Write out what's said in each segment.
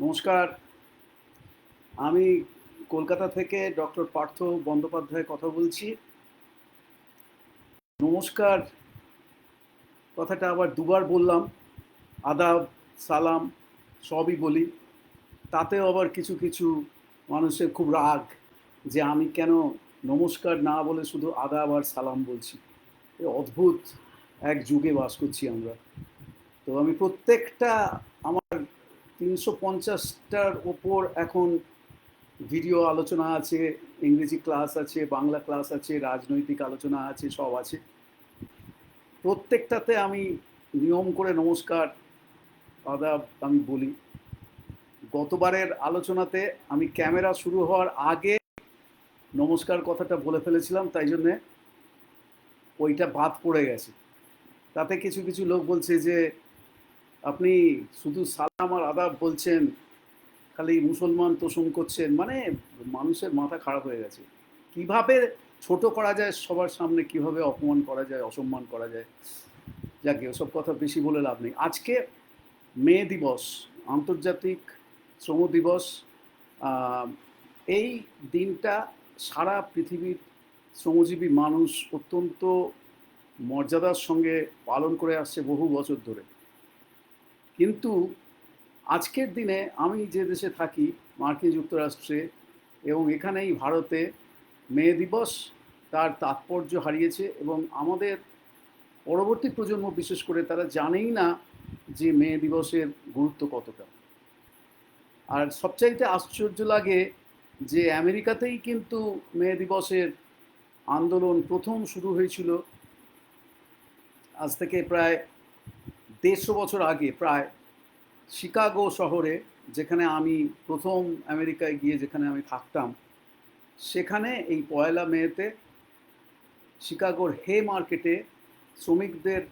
নমস্কার। আমি কলকাতা থেকে ডক্টর পার্থ বন্দ্যোপাধ্যায় কথা বলছি। নমস্কার। কথাটা আবার দুবার বললাম। আদাব, সালাম, সবই বলি। তাতেও আবার কিছু কিছু মানুষের খুব রাগ যে আমি কেন নমস্কার না বলে শুধু আদাব আর সালাম বলছি। এ অদ্ভুত এক যুগে বাস করছি আমরা। তো আমি প্রত্যেকটা আমার তিনশো পঞ্চাশটার ওপর এখন ভিডিও আলোচনা আছে, ইংরেজি ক্লাস আছে, বাংলা ক্লাস আছে, রাজনৈতিক আলোচনা আছে, সব আছে। প্রত্যেকটাতে আমি নিয়ম করে নমস্কার আদাব আমি বলি। গতবারের আলোচনাতে আমি ক্যামেরা শুরু হওয়ার আগে নমস্কার কথাটা বলে ফেলেছিলাম, তাই জন্যে ওইটা বাদ পড়ে গেছে। তাতে কিছু কিছু লোক বলছে যে আপনি শুধু সালাম আর আদাব বলছেন, খালি মুসলমান তোষণ করছেন মানে মানুষের মাথা খারাপ হয়ে গেছে। কীভাবে ছোট করা যায়, সবার সামনে কীভাবে অপমান করা যায়, অসম্মান করা যায়? যাকে ওসব কথা বেশি বলে লাভ নেই। আজকে মে দিবস, আন্তর্জাতিক শ্রম দিবস এই দিনটা সারা পৃথিবীর শ্রমজীবী মানুষ অত্যন্ত মর্যাদার সঙ্গে পালন করে আসছে বহু বছর ধরে। কিন্তু আজকের দিনে আমি যে দেশে থাকি, মার্কিন যুক্তরাষ্ট্রে, এবং এখানেই ভারতে মে দিবস তার তাৎপর্য হারিয়েছে এবং আমাদের পরবর্তী প্রজন্ম, বিশেষ করে তারা জানেই না যে মে দিবসের গুরুত্ব কতটা। আর সবচাইতে আশ্চর্য লাগে যে আমেরিকাতেই কিন্তু মে দিবসের আন্দোলন প্রথম শুরু হয়েছিল। আজ থেকে প্রায় দেড়শো বছর আগে প্রায় শিকাগো শহরে যেখানে আমি প্রথম আমেরিকায় গিয়ে যেখানে আমি থাকতাম, সেখানে এই পয়লা মেতে শিকাগোর হে মার্কেটে শ্রমিকদের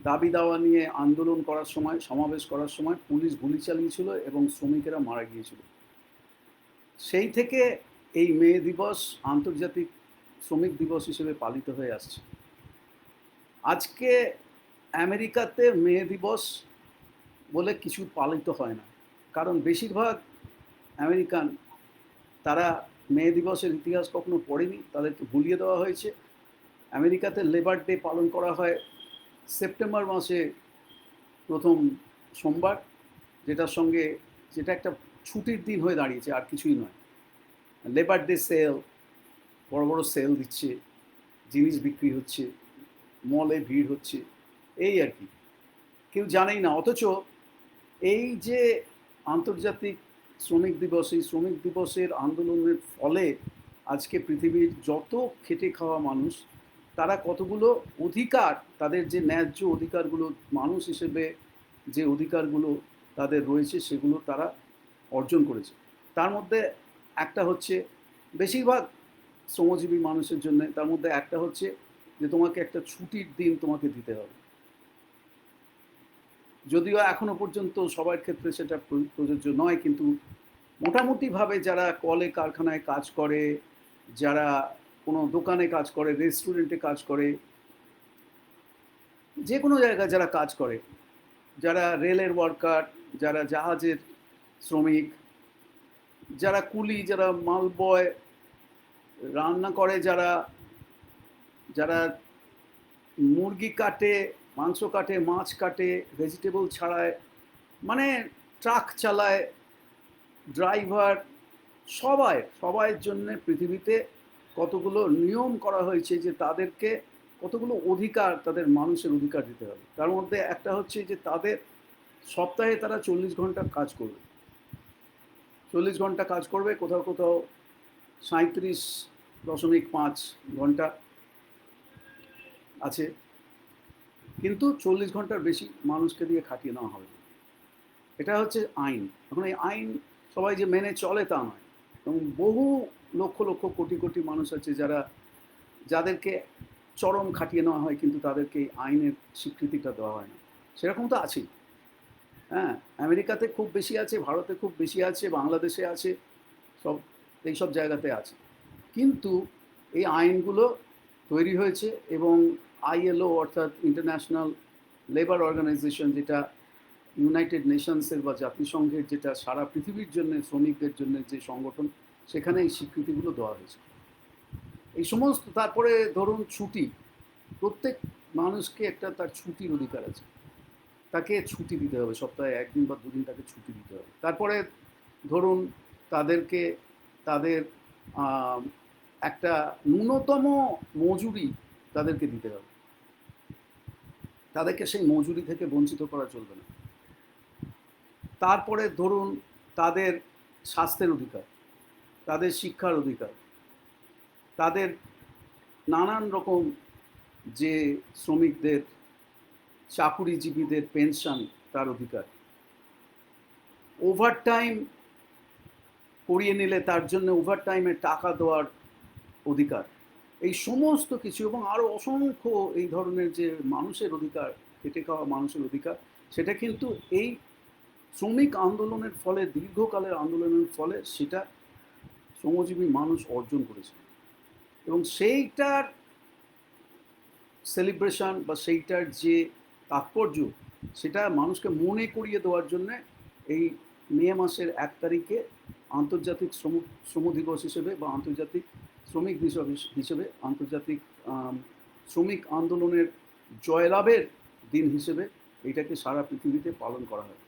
দাবি দাওয়া নিয়ে আন্দোলন করার সময়, সমাবেশ করার সময় পুলিশ গুলি চালিয়েছিল এবং শ্রমিকেরা মারা গিয়েছিল। সেই থেকে এই মে দিবস আন্তর্জাতিক শ্রমিক দিবস হিসেবে পালিত হয়ে আসছে। আজকে আমেরিকাতে মে দিবস বলে কিছু পালিত হয় না। কারণ বেশিরভাগ আমেরিকান তারা মে দিবসের ইতিহাস কখনো পড়েনি, তাদেরকে ভুলিয়ে দেওয়া হয়েছে। আমেরিকাতে লেবার ডে পালন করা হয় সেপ্টেম্বর মাসে প্রথম সোমবার, যেটার সঙ্গে যেটা একটা ছুটির দিন হয়ে দাঁড়িয়েছে, আর কিছুই নয়। লেবার ডে সেল, বড় বড় সেল দিচ্ছে, জিনিস বিক্রি হচ্ছে, মলে ভিড় হচ্ছে। এই আর কি। কেউ জানেই না। অথচ এই যে আন্তর্জাতিক শ্রমিক দিবস, এই শ্রমিক দিবসের আন্দোলনের ফলে আজকে পৃথিবীর যত খেটে খাওয়া মানুষ, তারা কতগুলো অধিকার, তাদের যে ন্যায্য অধিকারগুলো মানুষ হিসেবে যে অধিকারগুলো তাদের রয়েছে, সেগুলো তারা অর্জন করেছে। তার মধ্যে একটা হচ্ছে বেশিরভাগ শ্রমজীবী মানুষের জন্য, তার মধ্যে একটা হচ্ছে যে তোমাকে একটা ছুটির দিন তোমাকে দিতে হবে। যদিও এখনও পর্যন্ত সবার ক্ষেত্রে সেটা প্রযোজ্য নয়, কিন্তু মোটামুটিভাবে যারা কলে কারখানায় কাজ করে, যারা কোনো দোকানে কাজ করে, রেস্টুরেন্টে কাজ করে যে কোনো জায়গায় যারা কাজ করে, যারা রেলের ওয়ার্কার, যারা জাহাজের শ্রমিক, যারা কুলি, যারা মাল বয়, রান্না করে, যারা যারা মুরগি কাটে মাংস কাটে, মাছ কাটে ভেজিটেবল ছাড়ায় মানে ট্রাক চালায়, ড্রাইভার, সবাই, সবাইয়ের জন্য পৃথিবীতে কতগুলো নিয়ম করা হয়েছে যে তাদেরকে কতগুলো অধিকার তাদের মানুষের অধিকার দিতে হবে। তার মধ্যে একটা হচ্ছে যে তাদের সপ্তাহে তারা চল্লিশ ঘণ্টা কাজ করবে। চল্লিশ ঘণ্টা কাজ করবে, কোথাও কোথাও সাঁত্রিশ দশমিক পাঁচ ঘণ্টা আছে। কিন্তু চল্লিশ ঘণ্টার বেশি মানুষকে দিয়ে খাটিয়ে নেওয়া হবে। এটা হচ্ছে আইন। এখন এই আইন সবাই যে মেনে চলে তা নয়। এবং বহু লক্ষ লক্ষ কোটি কোটি মানুষ আছে যারা, যাদেরকে চরম খাটিয়ে নেওয়া হয় কিন্তু তাদেরকে এই আইনের স্বীকৃতিটা দেওয়া হয় না। সেরকম তো আছেই। হ্যাঁ আমেরিকাতে খুব বেশি আছে, ভারতে খুব বেশি আছে, বাংলাদেশে আছে, সব, এইসব জায়গাতে আছে। কিন্তু এই আইনগুলো তৈরি হয়েছে এবং আইএলও অর্থাৎ ইন্টারন্যাশনাল লেবার অর্গানাইজেশন যেটা ইউনাইটেড নেশনসের বা জাতিসংঘের যেটা সারা পৃথিবীর জন্য, শ্রমিকদের জন্য যে সংগঠন সেখানে এই স্বীকৃতিগুলো দেওয়া হয়েছে। এই সমস্ত, তারপরে ধরুন ছুটি, প্রত্যেক মানুষকে একটা তার ছুটির অধিকার আছে। তাকে ছুটি দিতে হবে, সপ্তাহে একদিন বা দুদিন তাকে ছুটি দিতে হবে। তারপরে ধরুন তাদেরকে, তাদের একটা ন্যূনতম মজুরি তাদেরকে দিতে হবে। তাদেরকে সেই মজুরি থেকে বঞ্চিত করা চলবে না। তারপরে ধরুন তাদের স্বাস্থ্যের অধিকার, তাদের শিক্ষার অধিকার, তাদের নানান রকম যে শ্রমিকদের, চাকুরিজীবীদের পেনশন তার অধিকার। ওভারটাইম করিয়ে নিলে তার জন্য ওভারটাইমে টাকা দেওয়ার অধিকার। এই সমস্ত কিছু এবং আরও অসংখ্য এই ধরনের যে মানুষের অধিকার খেটে খাওয়া মানুষের অধিকার, সেটা কিন্তু এই শ্রমিক আন্দোলনের ফলে, দীর্ঘকালের আন্দোলনের ফলে সেটা শ্রমজীবী মানুষ অর্জন করেছে। এবং সেইটার সেলিব্রেশন বা সেইটার যে তাৎপর্য, সেটা মানুষকে মনে করিয়ে দেওয়ার জন্য এই মে মাসের এক তারিখে আন্তর্জাতিক শ্রম শ্রম দিবস হিসেবে বা আন্তর্জাতিক শ্রমিক হিসেবে আন্তর্জাতিক শ্রমিক আন্দোলনের জয়লাভের দিন হিসেবে এটাকে সারা পৃথিবীতে পালন করা হয়।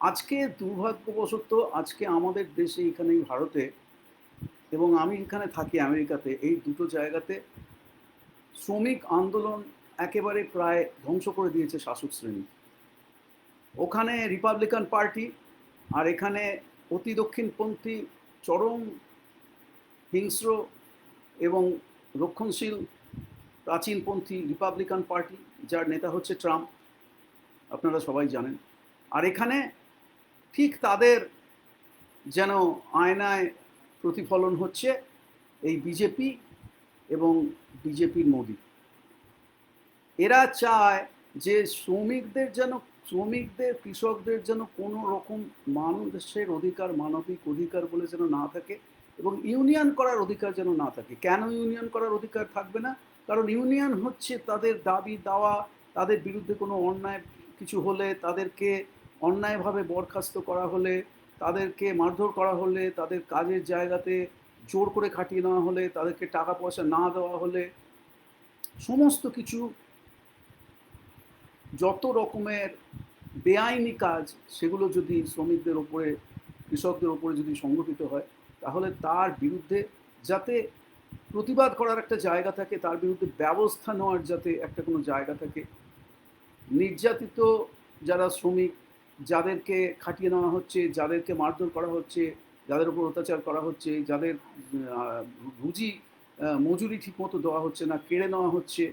আজকে দুর্ভাগ্যবশত আজকে আমাদের দেশে এখানে ভারতে এবং আমি এখানে থাকি আমেরিকাতে, এই দুটো জায়গাতে শ্রমিক আন্দোলন একেবারে প্রায় ধ্বংস করে দিয়েছে শাসক শ্রেণি। ওখানে রিপাবলিকান পার্টি আর এখানে অতি দক্ষিণপন্থী চরম হিংস্র এবং রক্ষণশীল প্রাচীনপন্থী রিপাবলিকান পার্টি যার নেতা হচ্ছে ট্রাম্প, আপনারা সবাই জানেন। আর এখানে ঠিক তাদের যেন আয়নায় প্রতিফলন হচ্ছে এই বিজেপি এবং বিজেপির মোদি। এরা চায় যে শ্রমিকদের যেন, শ্রমিকদের, কৃষকদের যেন কোনো রকম মানুষের অধিকার, মানবিক অধিকার বলে যেন না থাকে এবং ইউনিয়ন করার অধিকার যেন না থাকে। কেন ইউনিয়ন করার অধিকার থাকবে না? কারণ ইউনিয়ন হচ্ছে তাদের দাবি দাওয়া, তাদের বিরুদ্ধে কোনো অন্যায় কিছু হলে, তাদেরকে অন্যায়ভাবে বরখাস্ত করা হলে, তাদেরকে মারধর করা হলে, তাদের কাজের জায়গাতে জোর করে খাটিয়ে নেওয়া হলে, তাদেরকে টাকা পয়সা না দেওয়া হলে, সমস্ত কিছু যত রকমের বেআইনি কাজ, সেগুলো যদি শ্রমিকদের ওপরে কৃষকদের ওপরে যদি সংগঠিত হয় তাহলে তার বিরুদ্ধে যাতে প্রতিবাদ করার একটা জায়গা থাকে, তার বিরুদ্ধে ব্যবস্থা নেওয়ার যাতে একটা কোনো জায়গা থাকে। নির্যাতিত যারা শ্রমিক, যাদেরকে খাটিয়ে নেওয়া হচ্ছে, যাদেরকে মারধর করা হচ্ছে, যাদের উপর অত্যাচার করা হচ্ছে, যাদের রুজি মজুরি ঠিকমতো দেওয়া হচ্ছে না, কেড়ে নেওয়া হচ্ছে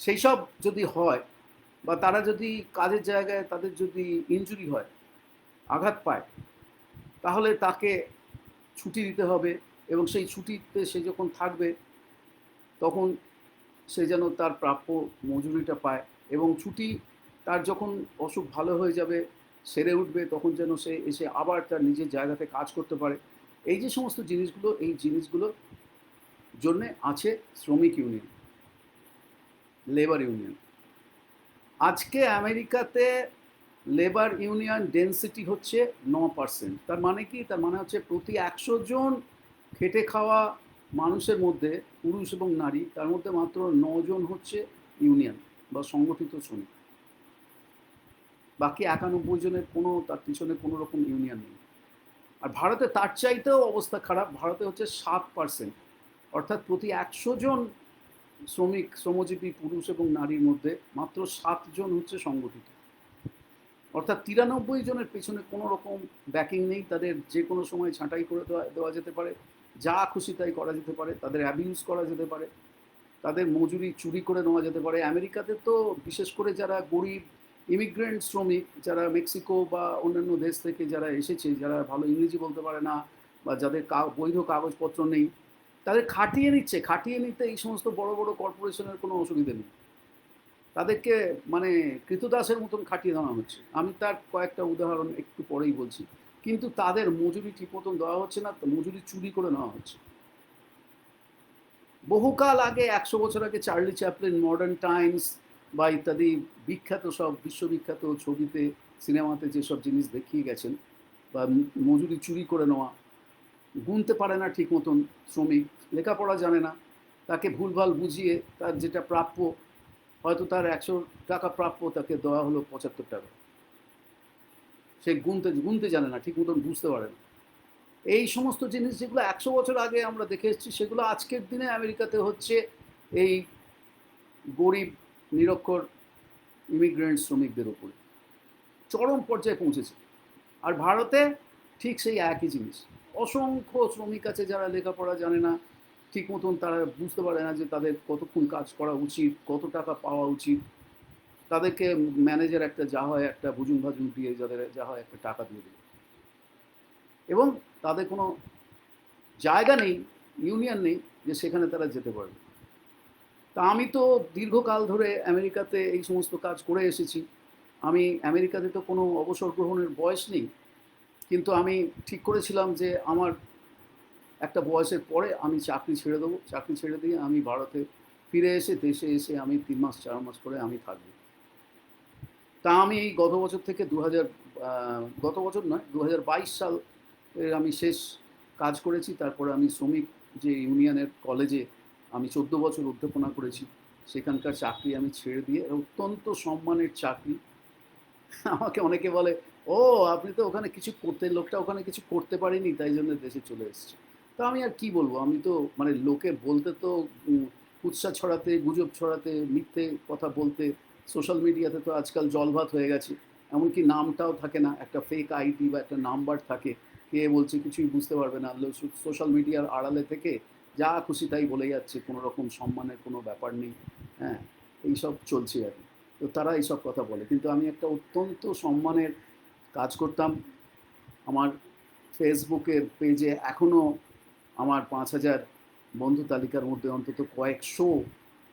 সেই সব যদি হয় বা তারা যদি কাজের জায়গায় তাদের যদি ইনজুরি হয়, আঘাত পায় তাহলে তাকে ছুটি দিতে হবে এবং সেই ছুটিতে সে যখন থাকবে, তখন সে যেন তার প্রাপ্য মজুরিটা পায় এবং ছুটি তার যখন অসুখ ভালো হয়ে যাবে, সেরে উঠবে, তখন যেন সে এসে আবার তার নিজের জায়গাতে কাজ করতে পারে। এই যে সমস্ত জিনিসগুলো, এই জিনিসগুলো জন্যে আছে শ্রমিক ইউনিয়ন, লেবার ইউনিয়ন। আজকে আমেরিকাতে লেবার ইউনিয়ন ডেন্সিটি হচ্ছে ন পার্সেন্ট তার মানে কি? তার মানে হচ্ছে প্রতি একশো জন খেটে খাওয়া মানুষের মধ্যে, পুরুষ এবং নারী, তার মধ্যে মাত্র জন হচ্ছে ইউনিয়ন বা সংগঠিত শ্রমিক। বাকি একানব্বই জনের কোনো, তার পিছনে কোনো রকম ইউনিয়ন নেই। আর ভারতে তার চাইতেও অবস্থা খারাপ। ভারতে হচ্ছে সাত পার্সেন্ট অর্থাৎ প্রতি একশো জন শ্রমিক, শ্রমজীবী পুরুষ এবং নারীর মধ্যে মাত্র সাতজন হচ্ছে সংগঠিত। অর্থাৎ তিরানব্বই জনের পেছনে কোনো রকম ব্যাকিং নেই, তাদের যে কোনো সময় ছাঁটাই করে দেওয়া দেওয়া যেতে পারে। যা খুশি তাই করা যেতে পারে, তাদের অ্যাবিউজ করা যেতে পারে, তাদের মজুরি চুরি করে নেওয়া যেতে পারে। আমেরিকাতে তো বিশেষ করে যারা গরিব ইমিগ্রেন্ট শ্রমিক, যারা মেক্সিকো বা অন্যান্য দেশ থেকে যারা এসেছে, যারা ভালো ইংরেজি বলতে পারে না বা যাদের বৈধ কাগজপত্র নেই, তাদের খাটিয়ে নিচ্ছে। খাটিয়ে নিতে এই সমস্ত বড় বড় কর্পোরেশনের কোনো অসুবিধে নেই। তাদেরকে মানে কৃতদাসের মতন খাটিয়ে দেওয়া হচ্ছে। আমি তার কয়েকটা উদাহরণ একটু পরেই বলছি। কিন্তু তাদের মজুরি ঠিক মতন দেওয়া হচ্ছে না মজুরি চুরি করে নেওয়া হচ্ছে। বহুকাল আগে একশো বছর আগে চার্লি চ্যাপলিন, মডার্ন টাইমস বা ইত্যাদি বিখ্যাত সব বিশ্ববিখ্যাত ছবিতে, সিনেমাতে যেসব জিনিস দেখিয়ে গেছেন বা মজুরি চুরি করে নেওয়া, গুনতে পারে না ঠিক মতন শ্রমিক, লেখাপড়া জানে না, তাকে ভুলভাল বুঝিয়ে তার যেটা প্রাপ্য হয়তো তার একশো টাকা প্রাপ্য তাকে দেওয়া হলো পঁচাত্তর টাকা। সে গুনতে গুনতে জানে না, ঠিক মতন বুঝতে পারে না। এই সমস্ত জিনিস যেগুলো একশো বছর আগে আমরা দেখে এসেছি, সেগুলো আজকের দিনে আমেরিকাতে হচ্ছে এই গরিব, নিরক্ষর ইমিগ্রেন্ট শ্রমিকদের উপরে। চরম পর্যায়ে পৌঁছেছে। আর ভারতে ঠিক সেই একই জিনিস। অসংখ্য শ্রমিক আছে যারা লেখাপড়া জানে না ঠিক মতন তারা বুঝতে পারে না যে তাদের কতক্ষণ কাজ করা উচিত, কত টাকা পাওয়া উচিত। তাদেরকে ম্যানেজার একটা যা হয় একটা বুজুং ভাজুং দিয়ে যাদের যা হয় একটা টাকা দিয়ে দেবে। এবং তাদের কোনো জায়গা নেই ইউনিয়ন নেই যে সেখানে তারা যেতে পারবে। তা আমি তো দীর্ঘকাল ধরে আমেরিকাতে এই সমস্ত কাজ করে এসেছি। আমি আমেরিকাতে তো কোনো অবসর গ্রহণের বয়স নেই। কিন্তু আমি ঠিক করেছিলাম যে আমার একটা বয়সের পরে আমি চাকরি ছেড়ে দেবো। চাকরি ছেড়ে দিয়ে আমি ভারতে ফিরে এসে, দেশে এসে আমি তিন মাস, চার মাস করে আমি থাকব। তা আমি এই গত বছর থেকে দু হাজার গত বছর নয়, দু সাল আমি শেষ কাজ করেছি। তারপরে আমি শ্রমিক যে ইউনিয়নের কলেজে আমি চোদ্দ বছর অধ্যাপনা করেছি। সেখানকার চাকরি আমি ছেড়ে দিয়ে, অত্যন্ত সম্মানের চাকরি। আমাকে অনেকে বলে, ও, আপনি তো ওখানে কিছু করতে, লোকটা ওখানে কিছু করতে পারেনি, তাই জন্য দেশে চলে এসেছে। তো আমি আর কি বলব? আমি তো মানে লোকে বলতে তো উৎসাহ ছড়াতে, গুজব ছড়াতে, মিথ্যে কথা বলতে সোশ্যাল মিডিয়াতে তো আজকাল জলভাত হয়ে গেছে। এমনকি নামটাও থাকে না, একটা ফেক আইডি বা একটা নাম্বার থাকে, কে বলছে কিছুই বুঝতে পারবে না। সোশ্যাল মিডিয়ার আড়ালে থেকে যা খুশি তাই বলে যাচ্ছে, কোনো রকম সম্মানের কোনো ব্যাপার নেই। হ্যাঁ এইসব চলছে আর কি। তো তারা এইসব কথা বলে। কিন্তু আমি একটা অত্যন্ত সম্মানের কাজ করতাম। আমার ফেসবুকের পেজে এখনও আমার পাঁচ হাজার বন্ধু তালিকার মধ্যে অন্তত কয়েকশো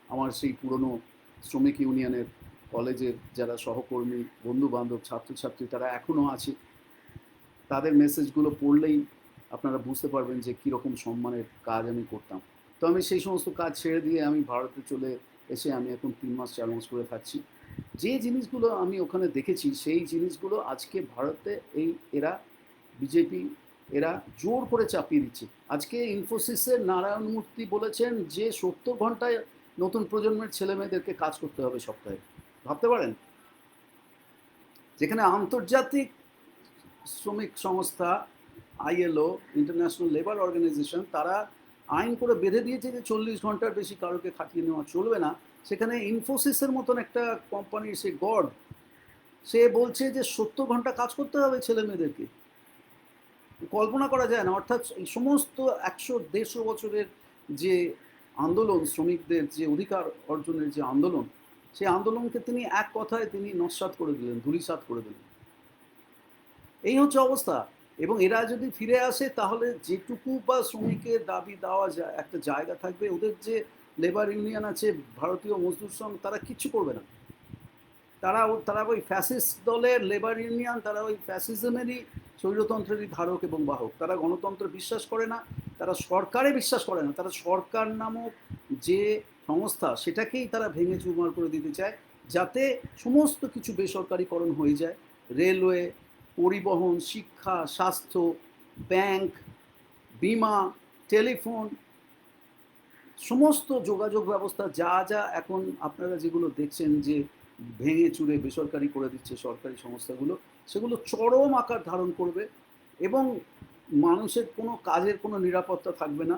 আমার সেই পুরনো শ্রমিক ইউনিয়নের কলেজের যারা সহকর্মী বন্ধু বান্ধব ছাত্রছাত্রী, তারা এখনও আছে। তাদের মেসেজগুলো পড়লেই আপনারা বুঝতে পারবেন যে কীরকম সম্মানের কাজ আমি করতাম। তো আমি সেই সমস্ত কাজ ছেড়ে দিয়ে আমি ভারতে চলে এসে আমি এখন তিন মাস মাস করে থাকছি। যে জিনিসগুলো আমি ওখানে দেখেছি, সেই জিনিসগুলো আজকে ভারতে এই এরা বিজেপি এরা জোর করে চাপিয়ে দিচ্ছে। আজকে ইনফোসিসের নারায়ণ মূর্তি বলেছেন যে সত্তর ঘন্টায় নতুন প্রজন্মের ছেলে মেয়েদেরকে কাজ করতে হবে সপ্তাহে। ভাবতে পারেন? যেখানে আন্তর্জাতিক শ্রমিক সংস্থা, আইএলও ইন্টারন্যাশনাল লেবার অর্গানাইজেশন তারা আইন করে বেঁধে দিয়েছে যে চল্লিশ ঘণ্টার বেশি কারোকে খাটিয়ে নেওয়া চলবে না। সেখানে ইনফোসিসের মতন একটা কোম্পানির সে গড, সে বলছে যে সত্তর ঘণ্টা কাজ করতে হবে ছেলে মেয়েদেরকে কল্পনা করা যায় না। অর্থাৎ এই সমস্ত একশো দেড়শো বছরের যে আন্দোলন, শ্রমিকদের যে অধিকার অর্জনের যে আন্দোলন, সেই আন্দোলনকে তিনি এক কথায় তিনি নস্বাত করে দিলেন ধুলিসাত করে দিলেন। এই হচ্ছে অবস্থা। এবং এরা যদি ফিরে আসে, তাহলে যেটুকু বা শ্রমিকের দাবি দেওয়া যায় একটা জায়গা থাকবে, ওদের যে লেবার ইউনিয়ন আছে, ভারতীয় মজদুর সংঘ, তারা কিচ্ছু করবে না। তারা তারা ওই ফ্যাসিস্ট দলের লেবার ইউনিয়ন তারা ওই ফ্যাসিজমেরই স্বৈরতন্ত্রেরই ধারক এবং বাহক। তারা গণতন্ত্র বিশ্বাস করে না, তারা সরকারে বিশ্বাস করে না। তারা সরকার নামক যে সংস্থা, সেটাকেই তারা ভেঙে চুরমার করে দিতে চায়, যাতে সমস্ত কিছু বেসরকারিকরণ হয়ে যায়। রেলওয়ে, পরিবহন, শিক্ষা, স্বাস্থ্য, ব্যাংক, বিমা, টেলিফোন, সমস্ত যোগাযোগ ব্যবস্থা যা যা এখন আপনারা যেগুলো দেখছেন যে ভেঙে চুরে বেসরকারি করে দিচ্ছে সরকারি সংস্থাগুলো সেগুলো চরম আকার ধারণ করবে এবং মানুষের কোনো কাজের কোনো নিরাপত্তা থাকবে না।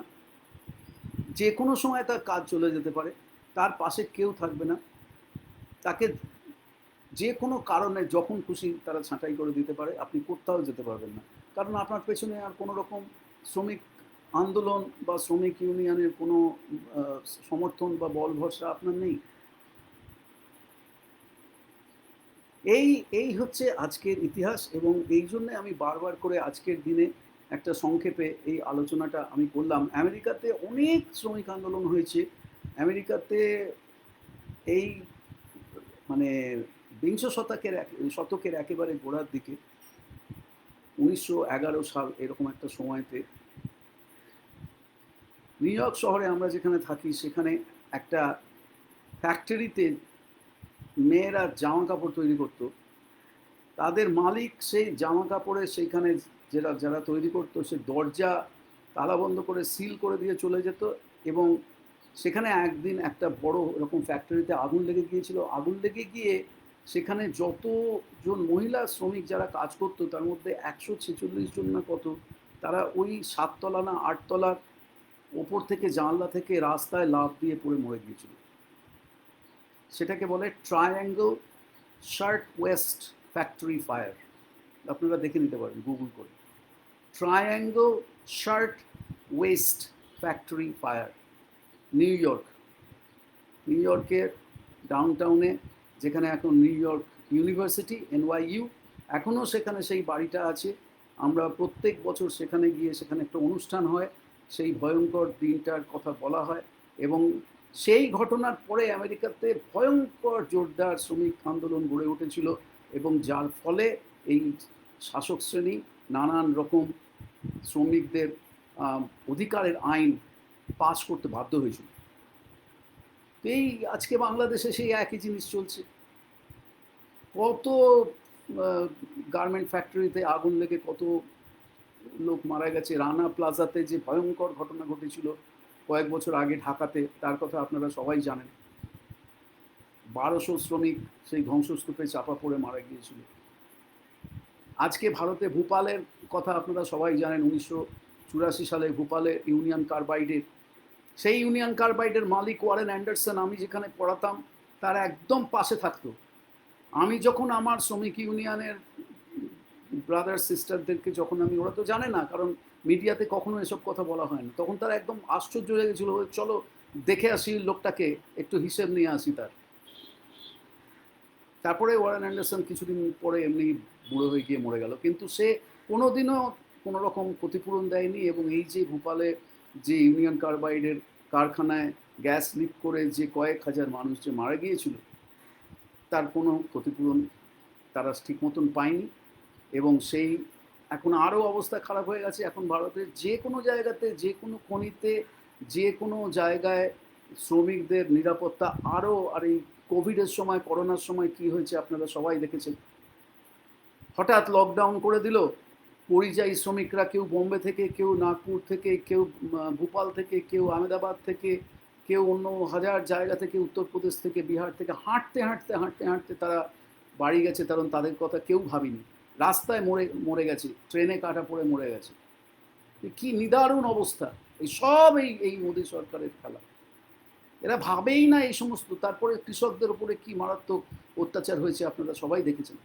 যে কোনো সময় তার কাজ চলে যেতে পারে, তার পাশে কেউ থাকবে না। তাকে যে কোনো কারণে যখন খুশি তারা ছাঁটাই করে দিতে পারে, আপনি কোথাও যেতে পারবেন না। কারণ আপনার পেছনে আর কোনো রকম শ্রমিক আন্দোলন বা শ্রমিক ইউনিয়নের কোনো সমর্থন বা বল ভরসা আপনার নেই। এই এই হচ্ছে আজকের ইতিহাস এবং এই জন্য আমি বারবার করে আজকের দিনে একটা সংক্ষেপে এই আলোচনাটা আমি করলাম। আমেরিকাতে অনেক শ্রমিক আন্দোলন হয়েছে। আমেরিকাতে এই মানে বিংশ শতকের শতকের একেবারে গোড়ার দিকে উনিশশো এগারো সাল এরকম একটা সময়তে নিউ ইয়র্ক শহরে আমরা যেখানে থাকি, সেখানে একটা ফ্যাক্টরিতে মেয়েরা জামা কাপড় তৈরি করতো। তাদের মালিক সেই জামা কাপড়ের সেইখানে যারা যারা তৈরি করতো, সে দরজা তালা বন্ধ করে সিল করে দিয়ে চলে যেত এবং সেখানে একদিন একটা বড় এরকম ফ্যাক্টরিতে আগুন লেগে গিয়েছিল। আগুন লেগে গিয়ে সেখানে যতজন মহিলা শ্রমিক যারা কাজ করতো, তার মধ্যে একশো ছেচল্লিশ জন না কত, তারা ওই সাততলা না আটতলার ওপর থেকে জানলা থেকে রাস্তায় লাফ দিয়ে পড়ে মরে গিয়েছিল। সেটাকে বলে triangle shirt waist factory fire আপনারা দেখে নিতে পারেন গুগল করে। Triangle shirt waist factory fire New York New ইয়র্কের ডাউনটাউনে যেখানে এখন নিউ ইয়র্ক ইউনিভার্সিটি এনওয়াইইউ এখনও সেখানে সেই বাড়িটা আছে। আমরা প্রত্যেক বছর সেখানে গিয়ে সেখানে একটা অনুষ্ঠান হয়। সেই ভয়ঙ্কর দিনটার কথা বলা হয় এবং সেই ঘটনার পরে আমেরিকাতে ভয়ঙ্কর জোরদার শ্রমিক আন্দোলন গড়ে উঠেছিল এবং যার ফলে এই শাসক শ্রেণি নানান রকম শ্রমিকদের অধিকারের আইন পাস করতে বাধ্য হয়েছিল। এই আজকে বাংলাদেশে সেই একই জিনিস চলছে। কত গার্মেন্ট ফ্যাক্টরিতে আগুন লেগে কত লোক মারা গেছে, রানা প্লাজাতে যে ভয়ঙ্কর ঘটনা ঘটেছিল কয়েক বছর আগে ঢাকাতে, তার কথা আপনারা সবাই জানেন। বারোশো শ্রমিক সেই ধ্বংসস্তূপে চাপা পড়ে মারা গিয়েছিল। আজকে ভারতে ভূপালের কথা আপনারা সবাই জানেন, উনিশশো চুরাশি সালে ভূপালে ইউনিয়ন কার্বাইডের। সেই ইউনিয়ন কার্বাইডের মালিক ওয়ারেন অ্যান্ডারসন, আমি যেখানে পড়াতাম, তার একদম পাশে থাকতো। আমি যখন আমার শ্রমিক ইউনিয়নের ব্রাদার সিস্টারদেরকে যখন আমি, ওরা তো জানে না, কারণ মিডিয়াতে কখনো এসব কথা বলা হয় না তখন তারা একদম আশ্চর্য হয়ে গেছিল চলো দেখে আসি লোকটাকে, একটু হিসেব নিয়ে আসি তার। তারপরে ওয়ারেন অ্যান্ডারসন কিছুদিন পরে এমনি বুড়ো হয়ে গিয়ে মরে গেল। কিন্তু সে কোনোদিনও কোনো রকম ক্ষতিপূরণ দেয়নি এবং এই যে ভূপালে যে ইউনিয়ন কার্বাইডের কারখানায় গ্যাস লিক করে যে কয়েক হাজার মানুষ যে মারা গিয়েছিল, তার কোনো ক্ষতিপূরণ তারা ঠিক মতন পায়নি এবং সেই এখন আরও অবস্থা খারাপ হয়ে গেছে। এখন ভারতের যে কোনো জায়গাতে, যে কোনো খনিতে যে কোনো জায়গায় শ্রমিকদের নিরাপত্তা আরও, আর এই কোভিডের সময়, করোনার সময় কি হয়েছে আপনারা সবাই দেখেছেন। হঠাৎ লকডাউন করে দিল, পরিযায়ী শ্রমিকরা কেউ বোম্বে থেকে, কেউ নাগপুর থেকে, কেউ ভোপাল থেকে, কেউ আহমেদাবাদ থেকে, কেউ অন্য হাজার জায়গা থেকে, উত্তরপ্রদেশ থেকে, বিহার থেকে, হাঁটতে হাঁটতে হাঁটতে হাঁটতে তারা বাড়ি গেছে কারণ তাদের কথা কেউ ভাবিনি। রাস্তায় মরে মরে গেছে, ট্রেনে কাটা পড়ে মরে গেছে। কি নিদারুণ অবস্থা। এই সব এই এই মোদী সরকারের খেলা। এরা ভাবেই না এই সমস্ত। তারপরে কৃষকদের উপরে কি মারাত্মক অত্যাচার হয়েছে আপনারা সবাই দেখেছেন।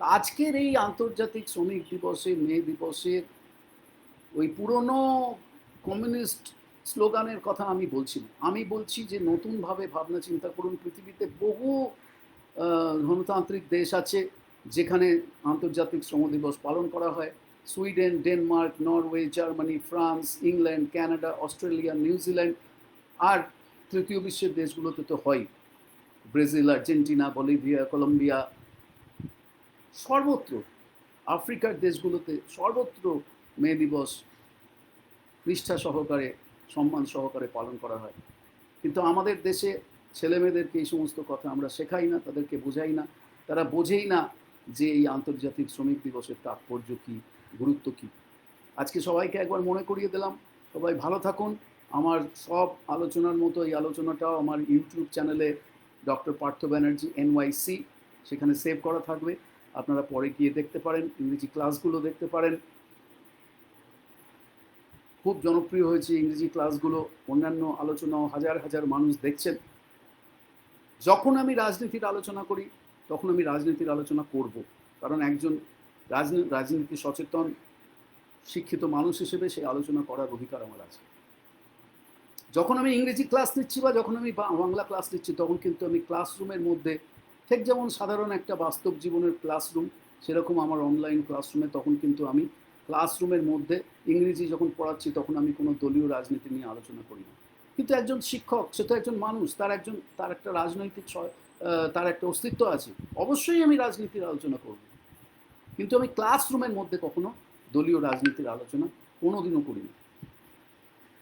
আজকের এই আন্তর্জাতিক শ্রমিক দিবসে, মে দিবসের ওই পুরনো কমিউনিস্ট স্লোগানের কথা আমি বলছি না। আমি বলছি যে নতুনভাবে ভাবনা চিন্তা করুন। পৃথিবীতে বহু গণতান্ত্রিক দেশ আছে। যেখানে আন্তর্জাতিক শ্রম দিবস পালন করা হয়, Sweden, Denmark, Norway, Germany, France, England, Canada, Australia New Zealand আর তৃতীয় বিশ্বের দেশগুলোতে তো হয় ব্রাজিল, আর্জেন্টিনা, বলিভিয়া, কলম্বিয়া, সর্বত্র, আফ্রিকার দেশগুলোতে সর্বত্র মে দিবস নিষ্ঠা সহকারে, সম্মান সহকারে পালন করা হয়। কিন্তু আমাদের দেশে ছেলেমেয়েদেরকে এই সমস্ত কথা আমরা শেখাই না, তাদেরকে বোঝাই না, তারা বোঝেই না যে এই আন্তর্জাতিক শ্রমিক দিবসের তাৎপর্য কী, গুরুত্ব কী? আজকে সবাইকে একবার মনে করিয়ে দিলাম। সবাই ভালো থাকুন। আমার সব আলোচনার মতো এই আলোচনাটাও আমার ইউটিউব চ্যানেলে ডক্টর পার্থ ব্যানার্জি, এনওয়াইসি, সেখানে সেভ করা থাকবে। আপনারা পরে গিয়ে দেখতে পারেন, ইংরেজি ক্লাসগুলো দেখতে পারেন। খুব জনপ্রিয় হয়েছে ইংরেজি ক্লাসগুলো। অন্যান্য আলোচনাও হাজার হাজার মানুষ দেখছেন। যখন আমি রাজনীতির আলোচনা করি তখন আমি রাজনীতির আলোচনা করব। কারণ একজন রাজনী, রাজনীতি সচেতন, শিক্ষিত মানুষ হিসেবে সেই আলোচনা করার অধিকার আমার আছে। যখন আমি ইংরেজি ক্লাস নিচ্ছি বা যখন আমি বাংলা ক্লাস নিচ্ছি, তখন কিন্তু আমি ক্লাসরুমের মধ্যে ঠিক যেমন সাধারণ একটা বাস্তব জীবনের ক্লাসরুম, সেরকম আমার অনলাইন ক্লাসরুমে তখন কিন্তু আমি ক্লাসরুমের মধ্যে ইংরেজি যখন পড়াচ্ছি, তখন আমি কোনো দলীয় রাজনীতি নিয়ে আলোচনা করি না। কিন্তু একজন শিক্ষক, সে তো একজন মানুষ, তার একজন, তার একটা রাজনৈতিক তার একটা অস্তিত্ব আছে। অবশ্যই আমি রাজনীতির আলোচনা করব। কিন্তু আমি ক্লাসরুমের মধ্যে কখনো দলীয় রাজনীতির আলোচনা কোনোদিনও করি না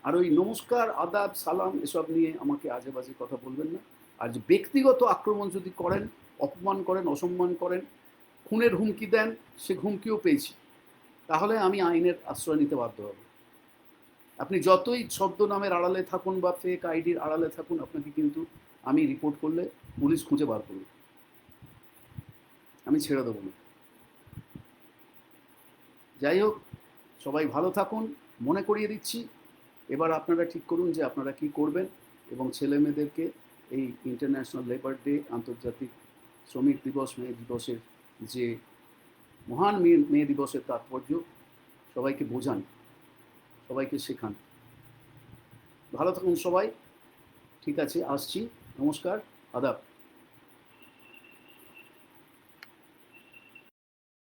আর ওই নমস্কার, আদাব, সালাম এসব নিয়ে আমাকে আজে বাজে কথা বলবেন না। আর যে ব্যক্তিগত আক্রমণ যদি করেন, অপমান করেন, অসম্মান করেন, খুনের হুমকি দেন, সে হুমকিও পেয়েছি। তাহলে আমি আইনের আশ্রয় নিতে বাধ্য হব। আপনি যতই ছদ্ম নামের আড়ালে থাকুন বা ফেক আইডির আড়ালে থাকুন, আপনাকে কিন্তু আমি রিপোর্ট করলে পুলিশ খুঁজে বার করবে। আমি ছেড়ে দেবো না। যাই হোক, সবাই ভালো থাকুন, মনে করিয়ে দিচ্ছি। এবার আপনারা ঠিক করুন যে আপনারা কি করবেন এবং ছেলে মেয়েদেরকে এই ইন্টারন্যাশনাল লেবার ডে আন্তর্জাতিক শ্রমিক দিবস মেয়ে দিবসের যে মহান মেয়ে মেয়ে দিবসের তাৎপর্য, সবাইকে বোঝান, সবাইকে শেখান। ভালো থাকুন সবাই। ঠিক আছে, আসছি। নমস্কার আদাব।